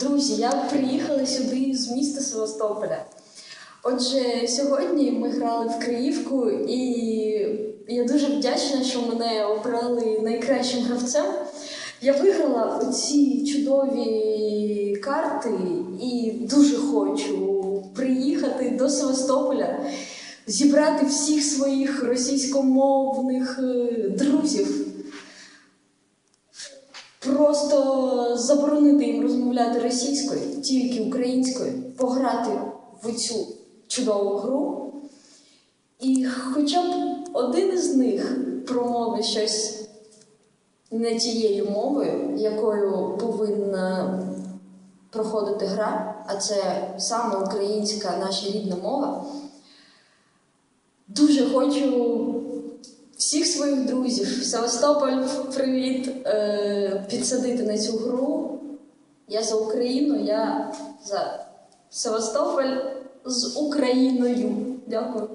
Друзі, я приїхала сюди з міста Севастополя. Отже, сьогодні ми грали в Криївку, і я дуже вдячна, що мене обрали найкращим гравцем. Я виграла оці чудові карти і дуже хочу приїхати до Севастополя, зібрати всіх своїх російськомовних е, друзів. Просто заборонити їм розмовляти російською, тільки українською, пограти в цю чудову гру. І хоча б один із них промовить щось не тією мовою, якою повинна проходити гра, а це саме українська наша рідна мова. Дуже хочу всіх своїх друзів, Севастополь, привіт, е, підсадити на цю гру. Я за Україну, я за Севастополь з Україною. Дякую.